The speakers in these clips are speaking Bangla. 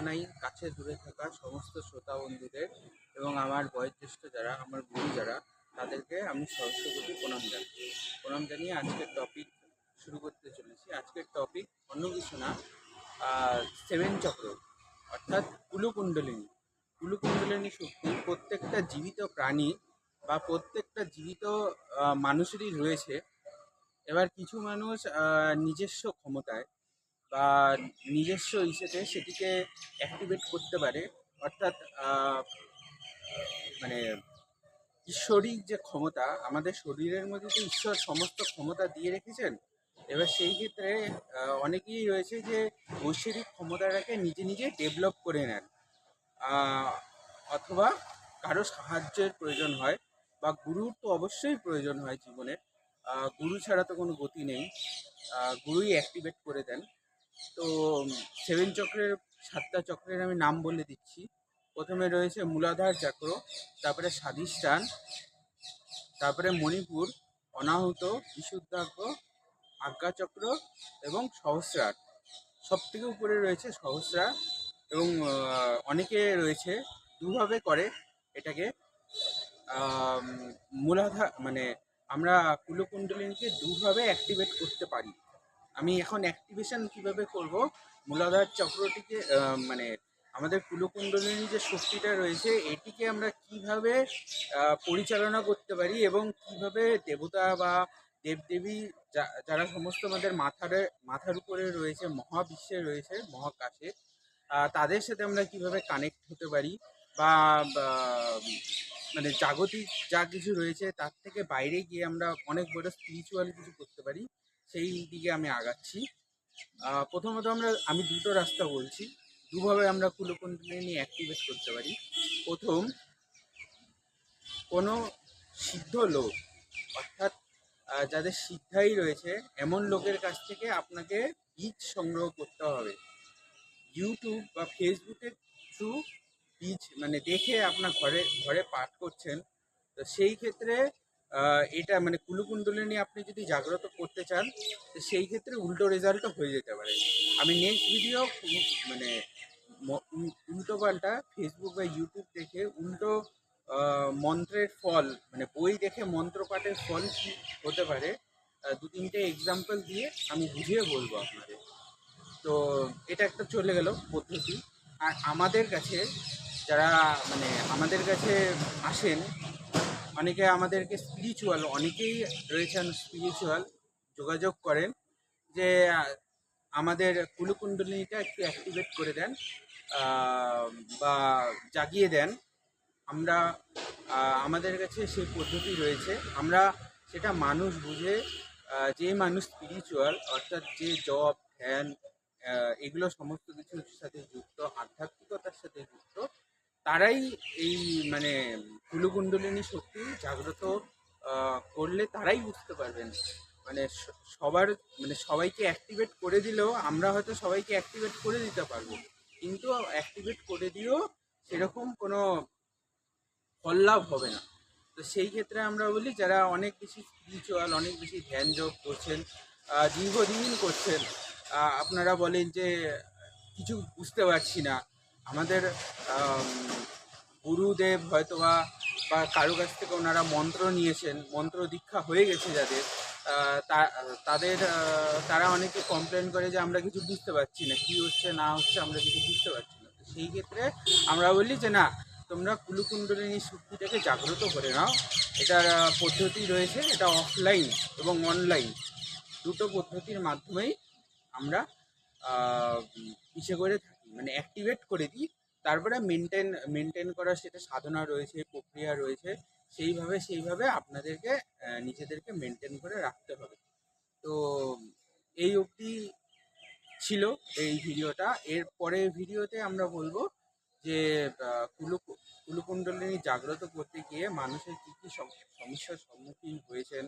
জানাই কাছে দূরে থাকা সমস্ত শ্রোতা বন্ধুদের এবং আমার বয়োজ্যেষ্ঠ যারা, আমার গুরু যারা, তাদেরকে আমি সহস্রকোটি প্রণাম জানাই। প্রণাম জানিয়ে আজকের টপিক শুরু করতে চলেছি। আজকের টপিক অন্য কিছু না সেভেন চক্র, অর্থাৎ কুলুকুণ্ডলিনী। কুলুকুণ্ডলিনী শক্তি প্রত্যেকটা জীবিত প্রাণী বা প্রত্যেকটা জীবিত মানুষেরই রয়েছে। এবার কিছু মানুষ নিজস্ব ক্ষমতায় বা নিজস্ব ইসেতে সেটিকে অ্যাক্টিভেট করতে পারে। অর্থাৎ মানে ঈশ্বরিক যে ক্ষমতা, আমাদের শরীরের মধ্যে তো ঈশ্বর সমস্ত ক্ষমতা দিয়ে রেখেছেন, এবার সেই ক্ষেত্রে অনেকেই রয়েছে যে ঐশ্বরিক ক্ষমতাটাকে নিজে নিজে ডেভেলপ করে নেন। অথবা কারও সাহায্যের প্রয়োজন হয় বা গুরুর তো অবশ্যই প্রয়োজন হয় জীবনে। গুরু ছাড়া তো কোনো গতি নেই। গুরুই অ্যাক্টিভেট করে দেন। তো, সেভেন চক্রের, সাতটা চক্রের আমি নাম বলে দিচ্ছি। প্রথমে রয়েছে মূলাধার চক্র, তারপরে স্বাধিষ্ঠান তারপরে মণিপুর, অনাহুত বিশুদ্ধাগ্য আজ্ঞাচক্র এবং সহস্রার সব থেকে উপরে রয়েছে সহস্রার এবং অনেকে রয়েছে, দুভাবে করে এটাকে। মূলাধার মানে আমরা কুলকুণ্ডলিনীকে দুভাবে অ্যাক্টিভেট করতে পারি। আমি এখন অ্যাক্টিভেশন কীভাবে করব? মূলাধার চক্রটিকে মানে আমাদের কুলকুণ্ডলিনী যে শক্তিটা রয়েছে এটিকে আমরা কীভাবে পরিচালনা করতে পারি এবং কীভাবে দেবতা বা দেবদেবী যারা সমস্ত আমাদের মাথার মাথার উপরে রয়েছে মহাবিশ্বে রয়েছে মহাকাশে তাদের সাথে আমরা কীভাবে কানেক্ট হতে পারি বা, মানে জাগতিক যা কিছু রয়েছে তার থেকে বাইরে গিয়ে আমরা অনেক বড় স্পিরিচুয়াল কিছু করতে পারি। সেই দিকে আমি আগাচ্ছি। প্রথমত আমরা, আমি দুটো রাস্তা বলছি। দুভাবে আমরা কুলকুণ্ডলিনী অ্যাক্টিভেট করতে পারি। প্রথম, কোনো সিদ্ধ লোক, অর্থাৎ যাদের সিদ্ধাই রয়েছে, এমন লোকের কাছ থেকে আপনাকে বীজ সংগ্রহ করতে হবে। ইউটিউব বা ফেসবুকের থ্রু বীজ মানে দেখে আপনার ঘরে ঘরে পাঠ করছেন। তো সেই ক্ষেত্রে এটা মানে কুলুকুণ্ডলিনী আপনি যদি জাগ্রত করতে চান, তো সেই ক্ষেত্রে উল্টো রেজাল্টও হয়ে যেতে পারে। আমি নেক্সট ভিডিও মানে উল্টো পাল্টা ফেসবুক বা ইউটিউব দেখে উল্টো মন্ত্রের ফল মানে বই দেখে মন্ত্র পাঠের ফল হতে পারে। দু তিনটে এক্সাম্পল দিয়ে আমি বুঝিয়ে বলব আপনাদের। তো এটা একটা চলে গেল পদ্ধতি। আর আমাদের কাছে, যারা মানে আমাদের কাছে আসেন অনেকে আমাদেরকে স্পিরিচুয়াল অনেকেই রয়েছেন স্পিরিচুয়াল যোগাযোগ করেন যে, আমাদের কুলকুণ্ডলিনীটা একটু অ্যাক্টিভেট করে দেন বা জাগিয়ে দেন। আমরা আমাদের কাছে সেই পদ্ধতি রয়েছে। আমরা সেটা মানুষ বুঝে যে মানুষ স্পিরিচুয়াল অর্থাৎ যে জব ধ্যান এগুলো সমস্ত কিছুর সাথে যুক্ত, আধ্যাত্মিকতার সাথে যুক্ত, তারাই এই মানে কুলকুণ্ডলিনী শক্তি জাগ্রত করলে তারাই বুঝতে পারবেন। মানে সবার মানে সবাইকে অ্যাক্টিভেট করে দিলেও আমরা হয়তো সবাইকে অ্যাক্টিভেট করে দিতে পারব। কিন্তু অ্যাক্টিভেট করে দিয়েও সেরকম কোনো ফল লাভ হবে না। তো সেই ক্ষেত্রে আমরা বলি, যারা অনেক বেশি স্পিরিচুয়াল অনেক বেশি ধ্যান যোগ করছেন দীর্ঘদিন করছেন আপনারা বলেন যে কিছু বুঝতে পারছি না। আমাদের গুরুদেব হয়তো বা কারও কাছ থেকে ওনারা মন্ত্র নিয়েছেন, মন্ত্র দীক্ষা হয়ে গেছে যাদের তাদের তারা অনেকে কমপ্লেন করে যে আমরা কিছু বুঝতে পারছি না, কি হচ্ছে, না হচ্ছে আমরা কিছু বুঝতে পারছি না। তো সেই ক্ষেত্রে আমরা বলি যে না, তোমরা কুলুকুণ্ডলিনী শক্তিটাকে জাগ্রত করে নাও। এটার পদ্ধতি রয়েছে, এটা অফলাইন এবং অনলাইন দুটো পদ্ধতির মাধ্যমেই আমরা ইসে করে থাকি মানে অ্যাক্টিভেট করে দিই। তারপরে মেনটেন মেনটেন করার সেটা সাধনা রয়েছে, প্রক্রিয়া রয়েছে, সেইভাবে সেইভাবে আপনাদেরকে নিজেদেরকে মেনটেন করে রাখতে হবে। তো এই অবধি ছিল এই ভিডিওটা। এর পরের ভিডিওতে আমরা বলব যে কুলু, কুলুকুণ্ডলিনী জাগ্রত করতে গিয়ে মানুষের কী কী সমস্যার সম্মুখীন হয়েছেন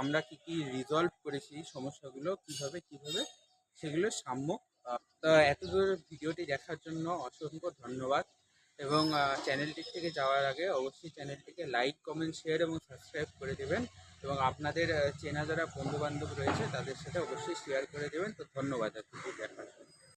আমরা কি কি রিজলভ করেছি, সমস্যাগুলো কীভাবে কীভাবে সেগুলো সাম্য তো এতদূর ভিডিওটি দেখার জন্য অসংখ্য ধন্যবাদ এবং চ্যানেলটির থেকে যাওয়ার আগে অবশ্যই চ্যানেলটিকে লাইক, কমেন্ট, শেয়ার এবং সাবস্ক্রাইব করে দেবেন এবং আপনাদের চেনা যারা বন্ধুবান্ধব রয়েছে তাদের সাথে অবশ্যই শেয়ার করে দেবেন। তো ধন্যবাদ এতদূর দেখার জন্য।